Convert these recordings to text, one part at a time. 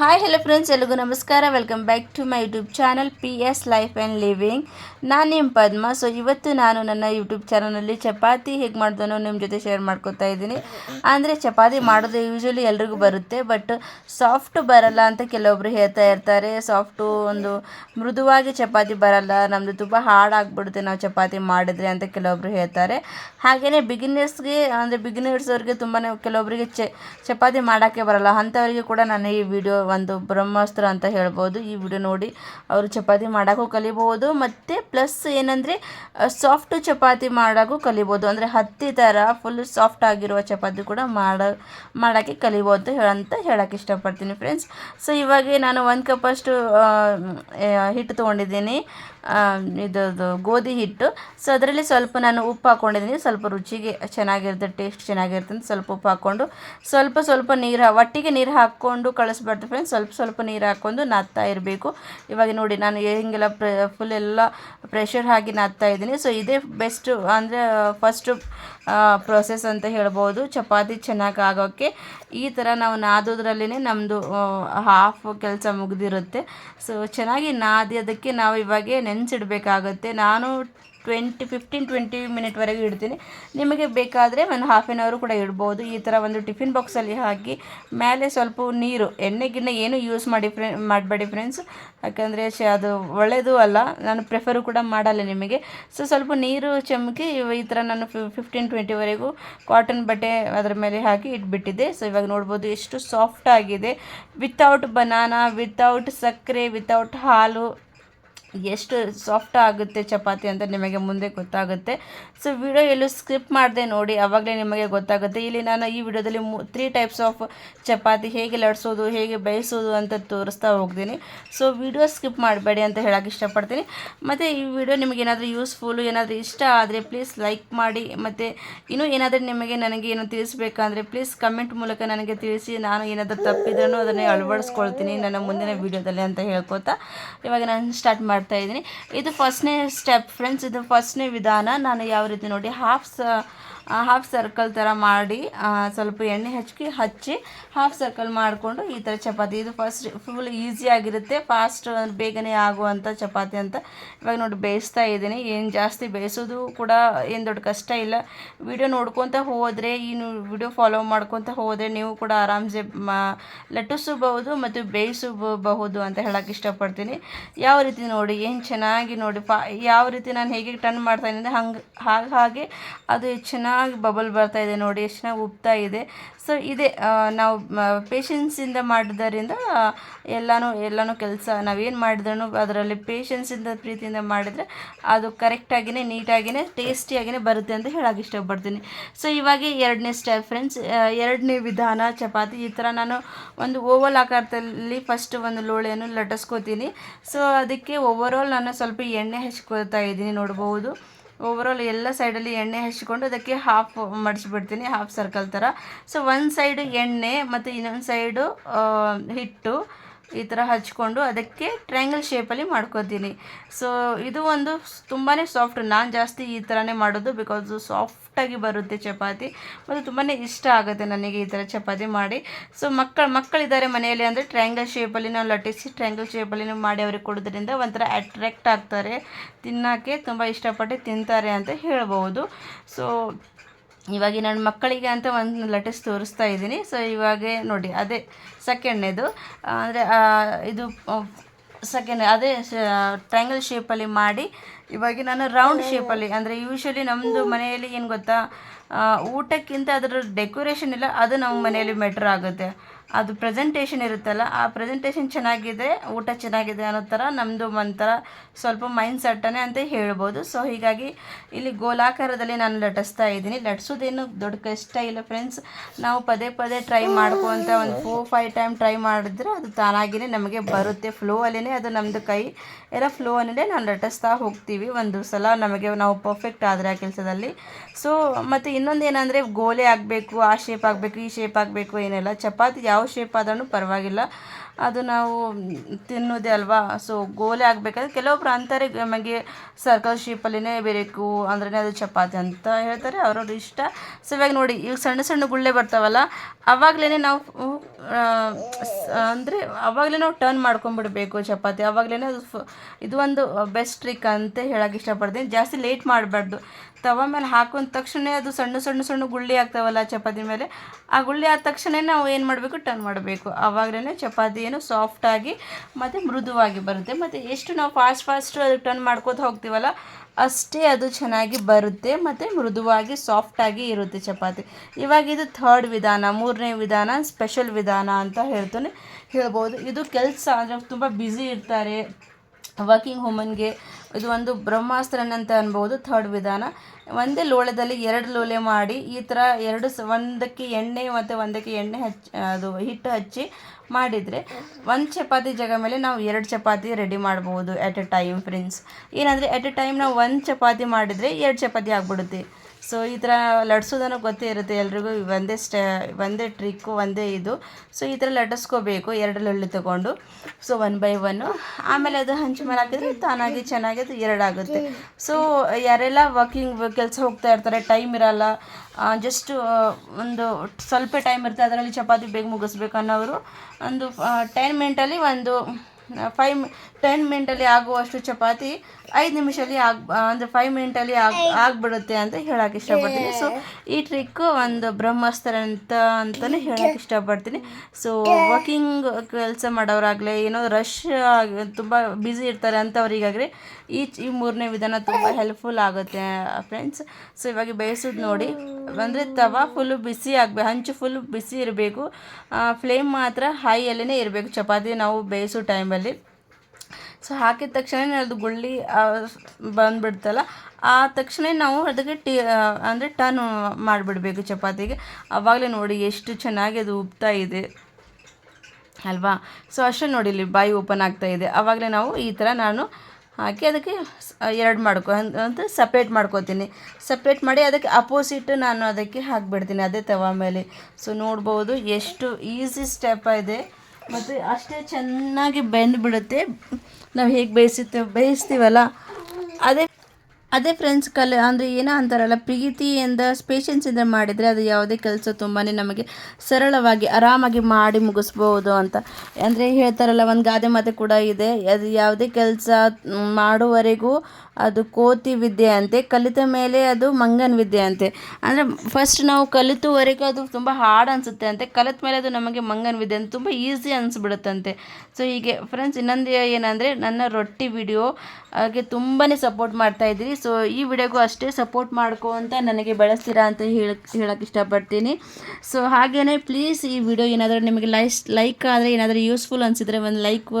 Hi hello friends ಎಲ್ರಿಗೂ ನಮಸ್ಕಾರ. Welcome back to my YouTube channel P S life and living ನಾನು ನಿಮ್ಮ ಪದ್ಮ. So ಇವತ್ತು ನಾನು ನನ್ನ ಯೂಟ್ಯೂಬ್ ಚಾನಲಲ್ಲಿ ಚಪಾತಿ ಹೇಗೆ ಮಾಡ್ದನೋ ನಿಮ್ಮ ಜೊತೆ ಶೇರ್ ಮಾಡ್ಕೊತಾ ಇದ್ದೀನಿ. ಅಂದರೆ ಚಪಾತಿ ಮಾಡೋದು ಯೂಶ್ವಲಿ ಎಲ್ರಿಗೂ ಬರುತ್ತೆ ಬಟ್ ಸಾಫ್ಟ್ ಬರಲ್ಲ ಅಂತ ಕೆಲವೊಬ್ರು ಹೇಳ್ತಾ ಇರ್ತಾರೆ. ಸಾಫ್ಟು ಒಂದು ಮೃದುವಾಗಿ ಚಪಾತಿ ಬರಲ್ಲ ನಮ್ಮದು ತುಂಬ ಆಗಿಬಿಡುತ್ತೆ ನಾವು ಚಪಾತಿ ಮಾಡಿದ್ರೆ ಅಂತ ಕೆಲವೊಬ್ರು ಹೇಳ್ತಾರೆ. ಹಾಗೆಯೇ ಬಿಗಿನರ್ಸ್ಗೆ ಅಂದರೆ ಬಿಗಿನರ್ಸ್ ಅವ್ರಿಗೆ ತುಂಬಾ ಕೆಲವೊಬ್ಬರಿಗೆ ಚ, ಚಪಾತಿ ಮಾಡೋಕ್ಕೆ ಬರಲ್ಲ. ಅಂಥವರಿಗೆ ಕೂಡ ನಾನು ಈ ವಿಡಿಯೋ ಒಂದು ಬ್ರಹ್ಮಾಸ್ತ್ರ ಅಂತ ಹೇಳ್ಬೋದು. ಈ ವಿಡಿಯೋ ನೋಡಿ ಅವರು ಚಪಾತಿ ಮಾಡೋಕ್ಕೂ ಕಲಿಬೋದು ಮತ್ತು ಪ್ಲಸ್ ಏನಂದರೆ ಸಾಫ್ಟ್ ಚಪಾತಿ ಮಾಡೋಕ್ಕೂ ಕಲಿಬೋದು ಅಂದರೆ ಹತ್ತಿ ಥರ ಫುಲ್ ಸಾಫ್ಟ್ ಆಗಿರುವ ಚಪಾತಿ ಕೂಡ ಮಾಡೋ, ಮಾಡೋಕ್ಕೆ ಕಲಿಬೋದು ಅಂತ ಹೇಳೋಕ್ಕೆ ಇಷ್ಟಪಡ್ತೀನಿ ಫ್ರೆಂಡ್ಸ್ ಸೊ ಇವಾಗ ನಾನು ಒಂದು ಕಪ್ಪಷ್ಟು ಹಿಟ್ಟು ತೊಗೊಂಡಿದ್ದೀನಿ. ಇದು ಗೋಧಿ ಹಿಟ್ಟು. ಸೊ ಅದರಲ್ಲಿ ಸ್ವಲ್ಪ ನಾನು ಉಪ್ಪು ಹಾಕ್ಕೊಂಡಿದ್ದೀನಿ ಸ್ವಲ್ಪ ರುಚಿಗೆ ಚೆನ್ನಾಗಿರುತ್ತೆ ಟೇಸ್ಟ್ ಚೆನ್ನಾಗಿರುತ್ತೆ ಅಂತ ಸ್ವಲ್ಪ ಉಪ್ಪು ಹಾಕ್ಕೊಂಡು, ಸ್ವಲ್ಪ ಸ್ವಲ್ಪ ನೀರು, ಒಟ್ಟಿಗೆ ನೀರು ಹಾಕ್ಕೊಂಡು ಕಳಿಸ್ಬಾರ್ದು ಫ್ರೆಂಡ್ಸ್ ಸ್ವಲ್ಪ ಸ್ವಲ್ಪ ನೀರು ಹಾಕ್ಕೊಂಡು ನಾದ್ತಾ ಇರಬೇಕು. ಇವಾಗ ನೋಡಿ, ನಾನು ಹೇಗೆಲ್ಲ ಪ್ರ ಫುಲ್ ಎಲ್ಲ ಪ್ರೆಷರ್ ಹಾಕಿ ನಾದ್ತಾ ಇದ್ದೀನಿ. ಸೊ ಇದೇ ಬೆಸ್ಟು ಅಂದರೆ ಫಸ್ಟು ಪ್ರೊಸೆಸ್ ಅಂತ ಹೇಳ್ಬೋದು. ಚಪಾತಿ ಚೆನ್ನಾಗಿ ಆಗೋಕ್ಕೆ. ಈ ಥರ ನಾವು ನಾದೋದ್ರಲ್ಲೇ ನಮ್ಮದು ಹಾಫ್ ಕೆಲಸ ಮುಗಿದಿರುತ್ತೆ. ಸೊ ಚೆನ್ನಾಗಿ ನಾದಿ ಅದಕ್ಕೆ ನಾವು ಇವಾಗ ನೆನೆಸಿಡ್ಬೇಕಾಗುತ್ತೆ. ನಾನು ಟ್ವೆಂಟಿ ಫಿಫ್ಟೀನ್ ಟ್ವೆಂಟಿ ಮಿನಿಟ್ವರೆಗೂ ಇಡ್ತೀನಿ. ನಿಮಗೆ ಬೇಕಾದರೆ ಒಂದು ಹಾಫ್ ಆನ್ ಅವರು ಕೂಡ ಇಡ್ಬೋದು. ಈ ಥರ ಒಂದು ಟಿಫಿನ್ ಬಾಕ್ಸಲ್ಲಿ ಹಾಕಿ ಮೇಲೆ ಸ್ವಲ್ಪ ನೀರು, ಎಣ್ಣೆ, ಗಿಣ್ಣೆ ಏನು ಯೂಸ್ ಮಾಡಿ ಫ್ರೆ ಮಾಡಬೇಡಿ ಫ್ರೆಂಡ್ಸ್ ಯಾಕಂದರೆ ಶ, ಅದು ಒಳ್ಳೆಯದು ಅಲ್ಲ. ನಾನು ಪ್ರಿಫರು ಕೂಡ ಮಾಡಲ್ಲ ನಿಮಗೆ. ಸೊ ಸ್ವಲ್ಪ ನೀರು ಚಮಕಿ ಈ ಥರ ನಾನು ಫಿಫ್ಟೀನ್ ಟ್ವೆಂಟಿವರೆಗೂ ಕಾಟನ್ ಬಟ್ಟೆ ಅದರ ಮೇಲೆ ಹಾಕಿ ಇಟ್ಬಿಟ್ಟಿದ್ದೆ. ಸೊ ಇವಾಗ ನೋಡ್ಬೋದು ಎಷ್ಟು ಸಾಫ್ಟ್ ಆಗಿದೆ. ವಿತೌಟ್ ಬನಾನಾ ವಿತೌಟ್ ಸಕ್ಕರೆ ವಿತೌಟ್ ಹಾಲು ಎಷ್ಟು ಸಾಫ್ಟ್ ಆಗುತ್ತೆ ಚಪಾತಿ ಅಂತ ನಿಮಗೆ ಮುಂದೆ ಗೊತ್ತಾಗುತ್ತೆ. ಸೊ ವಿಡಿಯೋ ಎಲ್ಲೂ ಸ್ಕಿಪ್ ಮಾಡಿದೆ ನೋಡಿ ಆವಾಗಲೇ ನಿಮಗೆ ಗೊತ್ತಾಗುತ್ತೆ. ಇಲ್ಲಿ ನಾನು ಈ ವಿಡಿಯೋದಲ್ಲಿ ಮೂ ತ್ರೀ ಟೈಪ್ಸ್ ಆಫ್ ಚಪಾತಿ ಹೇಗೆ ಲಡ್ಸೋದು, ಹೇಗೆ ಬೇಯಿಸೋದು ಅಂತ ತೋರಿಸ್ತಾ ಹೋಗ್ತೀನಿ. ಸೊ ವಿಡಿಯೋ ಸ್ಕಿಪ್ ಮಾಡಬೇಡಿ ಅಂತ ಹೇಳೋಕ್ಕೆ ಇಷ್ಟಪಡ್ತೀನಿ. ಮತ್ತು ಈ ವಿಡಿಯೋ ನಿಮಗೆ ಏನಾದರೂ ಯೂಸ್ಫುಲ್ಲು ಏನಾದರೂ ಇಷ್ಟ ಆದರೆ ಪ್ಲೀಸ್ ಲೈಕ್ ಮಾಡಿ. ಮತ್ತು ಇನ್ನೂ ಏನಾದರೂ ನಿಮಗೆ ನನಗೆ ಏನು ತಿಳಿಸ್ಬೇಕಂದ್ರೆ ಪ್ಲೀಸ್ ಕಮೆಂಟ್ ಮೂಲಕ ನನಗೆ ತಿಳಿಸಿ. ನಾನು ಏನಾದರೂ ತಪ್ಪಿದ್ರೂ ಅದನ್ನೇ ಅಳವಡಿಸ್ಕೊಳ್ತೀನಿ ನನ್ನ ಮುಂದಿನ ವೀಡಿಯೋದಲ್ಲಿ ಅಂತ ಹೇಳ್ಕೊತಾ. ಇವಾಗ ನಾನು ಸ್ಟಾರ್ಟ್ ಮಾಡಿ ಮಾಡ್ತಾ ಇದ್ದೀನಿ. ಇದು ಫಸ್ಟ್ನೇ ಸ್ಟೆಪ್ ಫ್ರೆಂಡ್ಸ್ ಇದು ಫಸ್ಟ್ನೇ ವಿಧಾನ. ನಾನು ಯಾವ ರೀತಿ ನೋಡಿ ಹಾಫ್ ಸ ಹಾಫ್ ಸರ್ಕಲ್ ಥರ ಮಾಡಿ ಸ್ವಲ್ಪ ಎಣ್ಣೆ ಹಚ್ಚಿ ಹಚ್ಚಿ ಹಾಫ್ ಸರ್ಕಲ್ ಮಾಡಿಕೊಂಡು ಈ ಥರ ಚಪಾತಿ. ಇದು ಫಸ್ಟ್ ಫುಲ್ ಈಸಿಯಾಗಿರುತ್ತೆ ಫಾಸ್ಟ್ ಬೇಗನೆ ಆಗುವಂಥ ಚಪಾತಿ ಅಂತ. ಇವಾಗ ನೋಡಿ ಬೇಯಿಸ್ತಾ ಇದ್ದೀನಿ. ಏನು ಜಾಸ್ತಿ ಬೇಯಿಸೋದು ಕೂಡ ಏನು ದೊಡ್ಡ ಕಷ್ಟ ಇಲ್ಲ. ವಿಡಿಯೋ ನೋಡ್ಕೊತ ಹೋದರೆ ಇನ್ನು ವಿಡಿಯೋ ಫಾಲೋ ಮಾಡ್ಕೊತ ಹೋದರೆ ನೀವು ಕೂಡ ಆರಾಮ್ಸೆ ಲಟ್ಟಿಸಬಹುದು ಮತ್ತು ಬೇಯಿಸಬಹುದು ಅಂತ ಹೇಳೋಕ್ಕೆ ಇಷ್ಟಪಡ್ತೀನಿ. ಯಾವ ರೀತಿ ನೋಡಿ, ಏನು ಚೆನ್ನಾಗಿ ನೋಡಿ, ಫಾ, ಯಾವ ರೀತಿ ನಾನು ಹೇಗೆ ಟರ್ನ್ ಇದ್ದೀನಿ ಹಂಗೆ, ಹಾಗೆ ಅದು ಚೆನ್ನಾಗಿ ಚೆನ್ನಾಗಿ ಬಬಲ್ ಬರ್ತಾ ಇದೆ ನೋಡಿ, ಎಷ್ಟು ಚೆನ್ನಾಗಿ ಉಬ್ತಾ ಇದೆ. ಸೊ ಇದೆ ನಾವು ಪೇಷನ್ಸಿಂದ ಮಾಡೋದರಿಂದ, ಎಲ್ಲನೂ ಎಲ್ಲನೂ ಕೆಲಸ, ನಾವೇನು ಮಾಡಿದ್ರೂ ಅದರಲ್ಲಿ ಪೇಷನ್ಸಿಂದ ಪ್ರೀತಿಯಿಂದ ಮಾಡಿದರೆ ಅದು ಕರೆಕ್ಟಾಗಿಯೇ ನೀಟಾಗಿಯೇ ಟೇಸ್ಟಿಯಾಗಿಯೇ ಬರುತ್ತೆ ಅಂತ ಹೇಳೋಕೆ ಇಷ್ಟಪಡ್ತೀನಿ. ಸೊ ಇವಾಗ ಎರಡನೇ ಸ್ಟೆಪ್ ಫ್ರೆಂಡ್ಸ್ ಎರಡನೇ ವಿಧಾನ, ಚಪಾತಿ, ಈ ಥರ ನಾನು ಒಂದು ಓವಲ್ ಆಕಾರದಲ್ಲಿ ಫಸ್ಟ್ ಒಂದು ಲೋಳೆಯನ್ನು ಲಟ್ಟಿಸ್ಕೋತೀನಿ. ಸೊ ಅದಕ್ಕೆ ಓವರಾಲ್ ನಾನು ಸ್ವಲ್ಪ ಎಣ್ಣೆ ಹಚ್ಕೊಳ್ತಾ ಇದ್ದೀನಿ ನೋಡ್ಬೋದು. ಓವರಾಲ್ ಎಲ್ಲ ಸೈಡಲ್ಲಿ ಎಣ್ಣೆ ಹಚ್ಚಿಕೊಂಡು ಅದಕ್ಕೆ ಹಾಫ್ ಮಡಿಸ್ಬಿಡ್ತೀನಿ ಹಾಫ್ ಸರ್ಕಲ್ ಥರ ಸೊ ಒಂದು ಸೈಡು ಎಣ್ಣೆ ಮತ್ತು ಇನ್ನೊಂದು ಸೈಡು ಹಿಟ್ಟು. ಈ ಥರ ಹಚ್ಕೊಂಡು ಅದಕ್ಕೆ ಟ್ರಯಾಂಗಲ್ ಶೇಪಲ್ಲಿ ಮಾಡ್ಕೋತೀನಿ. ಸೊ ಇದು ಒಂದು ತುಂಬಾ ಸಾಫ್ಟ್ ನಾನು ಜಾಸ್ತಿ ಈ ಥರನೇ ಮಾಡೋದು ಬಿಕಾಸು ಸಾಫ್ಟಾಗಿ ಬರುತ್ತೆ ಚಪಾತಿ. ಮತ್ತು ತುಂಬಾ ಇಷ್ಟ ಆಗುತ್ತೆ ನನಗೆ ಈ ಥರ ಚಪಾತಿ ಮಾಡಿ. ಸೊ ಮಕ್ಕಳು, ಮಕ್ಕಳಿದ್ದಾರೆ ಮನೆಯಲ್ಲಿ ಅಂದರೆ ಟ್ರಯಾಂಗಲ್ ಶೇಪಲ್ಲಿ ನಾವು ಲಟ್ಟಿಸಿ ಟ್ರಯಾಂಗಲ್ ಶೇಪಲ್ಲಿ ಮಾಡಿ ಅವ್ರಿಗೆ ಕೊಡೋದ್ರಿಂದ ಒಂಥರ ಅಟ್ರ್ಯಾಕ್ಟ್ ಆಗ್ತಾರೆ. ತಿನ್ನೋಕ್ಕೆ ತುಂಬ ಇಷ್ಟಪಟ್ಟು ತಿಂತಾರೆ ಅಂತ ಹೇಳ್ಬೋದು ಸೊ ಇವಾಗ ನನ್ನ ಮಕ್ಕಳಿಗೆ ಅಂತ ಒಂದು ಲಟೇಸ್ ತೋರಿಸ್ತಾ ಇದ್ದೀನಿ. ಸೊ ಇವಾಗ ನೋಡಿ ಅದೇ ಸೆಕೆಂಡ್ನೇದು ಅಂದರೆ ಇದು ಸೆಕೆಂಡ್ ಅದೇ ಟ್ರಯಾಂಗಲ್ ಶೇಪಲ್ಲಿ ಮಾಡಿ ಇವಾಗ ನಾನು ರೌಂಡ್ ಶೇಪಲ್ಲಿ ಅಂದರೆ ಯೂಶ್ವಲಿ ನಮ್ಮದು ಮನೆಯಲ್ಲಿ ಏನು ಗೊತ್ತಾ ಊಟಕ್ಕಿಂತ ಅದರ ಡೆಕೋರೇಷನ್ ಇಲ್ಲ ಅದು ನಮ್ಮ ಮನೆಯಲ್ಲಿ ಮೆಟ್ರ್ ಆಗುತ್ತೆ. ಅದು ಪ್ರೆಸೆಂಟೇಷನ್ ಇರುತ್ತಲ್ಲ, ಆ ಪ್ರೆಸೆಂಟೇಷನ್ ಚೆನ್ನಾಗಿದೆ, ಊಟ ಚೆನ್ನಾಗಿದೆ ಅನ್ನೋ ಥರ ನಮ್ಮದು ಒಂಥರ ಸ್ವಲ್ಪ ಮೈಂಡ್ ಸೆಟ್ಟನೇ ಅಂತ ಹೇಳ್ಬೋದು. ಸೊ ಹೀಗಾಗಿ ಇಲ್ಲಿ ಗೋಲಾಕಾರದಲ್ಲಿ ನಾನು ಲಟಿಸ್ತಾ ಇದ್ದೀನಿ. ಲಟ್ಸೋದೇನು ದೊಡ್ಡ ಕಷ್ಟ ಇಲ್ಲ ಫ್ರೆಂಡ್ಸ್ ನಾವು ಪದೇ ಪದೇ ಟ್ರೈ ಮಾಡ್ಕೊತ ಒಂದು ಫೋರ್ ಫೈವ್ ಟೈಮ್ ಟ್ರೈ ಮಾಡಿದ್ರೆ ಅದು ತಾನಾಗಿಯೇ ನಮಗೆ ಬರುತ್ತೆ. ಫ್ಲೋ ಅಲ್ಲೇ ಅದು ನಮ್ಮದು ಕೈ, ಎಲ್ಲ ಫ್ಲೋ ಅಲ್ಲೇ ನಾನು ಲಟಿಸ್ತಾ ಹೋಗ್ತೀವಿ. ಒಂದು ಸಲ ನಮಗೆ ನಾವು ಪರ್ಫೆಕ್ಟ್ ಆದರೆ ಆ ಕೆಲಸದಲ್ಲಿ. ಸೊ ಮತ್ತು ಇನ್ನೊಂದು ಏನಂದರೆ ಗೋಲೆ ಆಗಬೇಕು, ಆ ಶೇಪ್ ಆಗಬೇಕು, ಈ ಶೇಪ್ ಆಗಬೇಕು, ಏನೆಲ್ಲ. ಚಪಾತಿ ಯಾವ ಶೇಪ್ ಆದ್ರೂ ಪರವಾಗಿಲ್ಲ. ಅದು ನಾವು ತಿನ್ನೋದೇ ಅಲ್ವಾ? ಸೊ ಗೋಲೆ ಆಗಬೇಕಾದ್ರೆ ಕೆಲವೊಬ್ರು ಅಂತಾರೆ, ನಮಗೆ ಸರ್ಕಲ್ ಶೇಪಲ್ಲಿನೇ ಬೇಕು ಅಂದ್ರೆ ಅದು ಚಪಾತಿ ಅಂತ ಹೇಳ್ತಾರೆ. ಅವ್ರವ್ರ ಇಷ್ಟ. ಸೊ ಇವಾಗ ನೋಡಿ, ಈಗ ಸಣ್ಣ ಸಣ್ಣ ಗುಳ್ಳೆ ಬರ್ತಾವಲ್ಲ ಅವಾಗಲೇ ನಾವು ಅಂದರೆ ಅವಾಗಲೇ ನಾವು ಟರ್ನ್ ಮಾಡ್ಕೊಂಬಿಡ್ಬೇಕು ಚಪಾತಿ. ಅವಾಗಲೇ ಅದು ಇದು ಒಂದು ಬೆಸ್ಟ್ ಟ್ರಿಕ್ ಅಂತ ಹೇಳೋಕೆ ಇಷ್ಟಪಡ್ತೀನಿ. ಜಾಸ್ತಿ ಲೇಟ್ ಮಾಡಬಾರ್ದು. ತವ ಮೇಲೆ ಹಾಕೊಂಡ ತಕ್ಷಣ ಅದು ಸಣ್ಣ ಸಣ್ಣ ಸಣ್ಣ ಗುಳ್ಳಿ ಆಗ್ತಾವಲ್ಲ ಚಪಾತಿ ಮೇಲೆ, ಆ ಗುಳ್ಳಿ ಆದ ತಕ್ಷಣ ನಾವು ಏನು ಮಾಡಬೇಕು? ಟರ್ನ್ ಮಾಡಬೇಕು. ಆವಾಗಲೇ ಚಪಾತಿ ಏನು ಸಾಫ್ಟಾಗಿ ಮತ್ತು ಮೃದುವಾಗಿ ಬರುತ್ತೆ. ಮತ್ತು ಎಷ್ಟು ನಾವು ಫಾಸ್ಟ್ ಫಾಸ್ಟ್ ಅದು ಟರ್ನ್ ಮಾಡ್ಕೋತ ಹೋಗ್ತೀವಲ್ಲ, ಅಷ್ಟೇ ಅದು ಚೆನ್ನಾಗಿ ಬರುತ್ತೆ ಮತ್ತು ಮೃದುವಾಗಿ ಸಾಫ್ಟಾಗಿ ಇರುತ್ತೆ ಚಪಾತಿ. ಇವಾಗ ಇದು ಥರ್ಡ್ ವಿಧಾನ, ಮೂರನೇ ವಿಧಾನ ಸ್ಪೆಷಲ್ ವಿಧಾನ ಅಂತ ಹೇಳ್ತಾನೆ ಹೇಳ್ಬೋದು. ಇದು ಕೆಲಸ ಅಂದರೆ ತುಂಬ ಬ್ಯುಸಿ ಇರ್ತಾರೆ. ವರ್ಕಿಂಗ್ ವುಮನ್ಗೆ ಇದು ಒಂದು ಬ್ರಹ್ಮಾಸ್ತ್ರನಂತ ಅನ್ಬೋದು, ಥರ್ಡ್ ವಿಧಾನ. ಒಂದೇ ಲೋಳೆದಲ್ಲಿ ಎರಡು ಲೋಲೆ ಮಾಡಿ, ಈ ಥರ ಎರಡು ಒಂದಕ್ಕೆ ಎಣ್ಣೆ ಮತ್ತು ಒಂದಕ್ಕೆ ಎಣ್ಣೆ ಹಚ್ಚಿ ಅದು ಹಿಟ್ಟು ಹಚ್ಚಿ ಮಾಡಿದರೆ ಒಂದು ಚಪಾತಿ ಜಾಗ ಮೇಲೆ ನಾವು ಎರಡು ಚಪಾತಿ ರೆಡಿ ಮಾಡ್ಬೋದು ಎಟ್ ಎ ಟೈಮ್ ಫ್ರೆಂಡ್ಸ್ ಏನಂದರೆ ಎಟ್ ಎ ಟೈಮ್ ನಾವು ಒಂದು ಚಪಾತಿ ಮಾಡಿದರೆ ಎರಡು ಚಪಾತಿ ಆಗಿಬಿಡುತ್ತೆ. ಸೊ ಈ ಥರ ಲಟ್ಸೋದನ್ನು ಗೊತ್ತೇ ಇರುತ್ತೆ ಎಲ್ರಿಗೂ. ಒಂದೇ ಸ್ಟೆ, ಒಂದೇ ಟ್ರಿಕ್ಕು, ಒಂದೇ ಇದು. ಸೊ ಈ ಥರ ಲಟ್ಟಿಸ್ಕೋಬೇಕು. ಎರಡು ಲಳ್ಳಿ ತೊಗೊಂಡು. ಸೊ ಒನ್ ಬೈ ಒನ್ನು ಆಮೇಲೆ ಅದು ಹಂಚು ಮೇಲೆ ಹಾಕಿದ್ರೆ ತಾನಾಗಿ ಚೆನ್ನಾಗಿ ಅದು ಎರಡಾಗುತ್ತೆ. ಸೊ ಯಾರೆಲ್ಲ ವರ್ಕಿಂಗ್ ಕೆಲಸ ಹೋಗ್ತಾ ಇರ್ತಾರೆ ಟೈಮ್ ಇರಲ್ಲ ಜಸ್ಟ್ ಒಂದು ಸ್ವಲ್ಪ ಟೈಮ್ ಇರುತ್ತೆ, ಅದರಲ್ಲಿ ಚಪಾತಿ ಬೇಗ ಮುಗಿಸ್ಬೇಕು ಅನ್ನೋರು, ಒಂದು ಟೆನ್ ಮಿನಿಟಲ್ಲಿ ಒಂದು ಫೈವ್ ಟೆನ್ ಮಿನಿಟಲ್ಲಿ ಆಗುವಷ್ಟು ಚಪಾತಿ, ಐದು ನಿಮಿಷದಲ್ಲಿ ಆಗ ಅಂದರೆ ಫೈವ್ ಮಿನಿಟಲ್ಲಿ ಆಗಿ ಆಗಿಬಿಡುತ್ತೆ ಅಂತ ಹೇಳೋಕೆ ಇಷ್ಟಪಡ್ತೀನಿ. ಸೊ ಈ ಟ್ರಿಕ್ಕು ಒಂದು ಬ್ರಹ್ಮಾಸ್ತ್ರ ಅಂತ ಅಂತಲೇ ಹೇಳಕ್ಕೆ ಇಷ್ಟಪಡ್ತೀನಿ. ಸೊ ವರ್ಕಿಂಗ್ ಕೆಲಸ ಮಾಡೋರಾಗಲಿ, ಏನೋ ರಶ್ ತುಂಬ ಬ್ಯುಸಿ ಇರ್ತಾರೆ ಅಂಥವ್ರಿಗಾಗಲಿ ಈ ಈ ಮೂರನೇ ವಿಧಾನ ತುಂಬ ಹೆಲ್ಪ್ಫುಲ್ ಆಗುತ್ತೆ ಫ್ರೆಂಡ್ಸ್ ಸೊ ಇವಾಗ ಬೇಯಿಸೋದು ನೋಡಿ. ಅಂದರೆ ತವ ಫುಲ್ಲು ಬಿಸಿ ಆಗಬೇಕು ಹಂಚು ಫುಲ್ ಬಿಸಿ ಇರಬೇಕು. ಫ್ಲೇಮ್ ಮಾತ್ರ ಹೈಯಲ್ಲೇ ಇರಬೇಕು. ಚಪಾತಿ ನಾವು ಬೇಯಿಸೋ ಟೈಮಲ್ಲಿ ಸೊ ಹಾಕಿದ ತಕ್ಷಣ ಅದು ಗುಳ್ಳಿ ಬಂದುಬಿಡ್ತಲ್ಲ, ಆ ತಕ್ಷಣ ನಾವು ಅದಕ್ಕೆ ಟಿ ಅಂದರೆ ಟರ್ನ್ ಮಾಡಿಬಿಡ್ಬೇಕು ಚಪಾತಿಗೆ. ಆವಾಗಲೇ ನೋಡಿ ಎಷ್ಟು ಚೆನ್ನಾಗಿ ಅದು ಉಬ್ತಾ ಇದೆ. ಅಲ್ವಾ? ಸೊ ಅಷ್ಟೇ ನೋಡಿ ಇಲ್ಲಿ ಬಾಯಿ ಓಪನ್ ಆಗ್ತಾ ಇದೆ. ಆವಾಗಲೇ ನಾವು ಈ ಥರ ನಾನು ಹಾಕಿ ಅದಕ್ಕೆ ಎರಡು ಮಾಡ್ಕೊ ಅಂತ ಸಪ್ರೇಟ್ ಮಾಡ್ಕೋತೀನಿ. ಸಪ್ರೇಟ್ ಮಾಡಿ ಅದಕ್ಕೆ ಅಪೋಸಿಟ್ ನಾನು ಅದಕ್ಕೆ ಹಾಕಿಬಿಡ್ತೀನಿ, ಅದೇ ತವ ಮೇಲೆ. ಸೊ ನೋಡ್ಬೋದು ಎಷ್ಟು ಈಸಿ ಸ್ಟೆಪ್ ಇದೆ. ಮತ್ತು ಅಷ್ಟೇ ಚೆನ್ನಾಗಿ ಬೆಂದು ಬಿಡುತ್ತೆ ನಾವು ಹೇಗೆ ಬೇಯಿಸುತ್ತೆ, ಬೇಯಿಸ್ತೀವಲ್ಲ? ಅದೇ ಅದೇ ಫ್ರೆಂಡ್ಸ್ ಕಲೆ, ಅಂದರೆ ಏನೋ ಅಂತಾರಲ್ಲ, ಪ್ರೀತಿಯಿಂದ ಪೇಷನ್ಸಿಂದ ಮಾಡಿದರೆ ಅದು ಯಾವುದೇ ಕೆಲಸ ತುಂಬಾ ನಮಗೆ ಸರಳವಾಗಿ, ಆರಾಮಾಗಿ ಮಾಡಿ ಮುಗಿಸ್ಬೋದು ಅಂತ. ಅಂದರೆ ಹೇಳ್ತಾರಲ್ಲ, ಒಂದು ಗಾದೆ ಮಾತೆ ಕೂಡ ಇದೆ. ಅದು ಯಾವುದೇ ಕೆಲಸ ಮಾಡುವವರೆಗೂ ಅದು ಕೋತಿ ವಿದ್ಯೆ ಅಂತೆ ಕಲಿತ ಮೇಲೆ ಅದು ಮಂಗನ ವಿದ್ಯೆ ಅಂತೆ ಅಂದರೆ ಫಸ್ಟ್ ನಾವು ಕಲಿತುವರೆಗೂ ಅದು ತುಂಬ ಹಾರ್ಡ್ ಅನಿಸುತ್ತೆ ಅಂತೆ ಕಲಿತ ಮೇಲೆ ಅದು ನಮಗೆ ಮಂಗನ ವಿದ್ಯೆ ಅಂತ ತುಂಬ ಈಸಿ ಅನಿಸ್ಬಿಡುತ್ತಂತೆ. ಸೊ ಹೀಗೆ ಫ್ರೆಂಡ್ಸ್ ಇನ್ನೊಂದು ಏನಂದರೆ, ನನ್ನ ರೊಟ್ಟಿ ವಿಡಿಯೋ ಹಾಗೆ ತುಂಬಾ ಸಪೋರ್ಟ್ ಮಾಡ್ತಾ ಇದ್ದೀರಿ. ಸೊ ಈ ವಿಡಿಯೋಗೂ ಅಷ್ಟೇ ಸಪೋರ್ಟ್ ಮಾಡ್ಕೋ ಅಂತ ನನಗೆ ಬಳಸ್ತೀರಾ ಅಂತ ಹೇಳಕ್ಕೆ ಹೇಳೋಕ್ಕೆ ಇಷ್ಟಪಡ್ತೀನಿ. ಸೊ ಹಾಗೇ ಪ್ಲೀಸ್ ಈ ವಿಡಿಯೋ ಏನಾದರೂ ನಿಮಗೆ ಲೈಸ್ ಲೈಕ್ ಆದರೆ, ಏನಾದರೂ ಯೂಸ್ಫುಲ್ ಅನಿಸಿದರೆ ಒಂದು ಲೈಕ್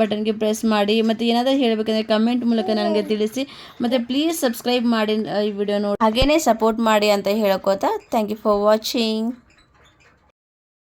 ಬಟನ್ಗೆ ಪ್ರೆಸ್ ಮಾಡಿ, ಮತ್ತು ಏನಾದರೂ ಹೇಳಬೇಕಂದ್ರೆ ಕಮೆಂಟ್ ಮೂಲಕ ನನಗೆ ತಿಳಿಸಿ. ಮತ್ತು ಪ್ಲೀಸ್ ಸಬ್ಸ್ಕ್ರೈಬ್ ಮಾಡಿ ಈ ವಿಡಿಯೋ ನೋಡಿ. ಹಾಗೇನೇ ಸಪೋರ್ಟ್ ಮಾಡಿ ಅಂತ ಹೇಳ್ಕೋತಾ ಥ್ಯಾಂಕ್ ಯು ಫಾರ್ ವಾಚಿಂಗ್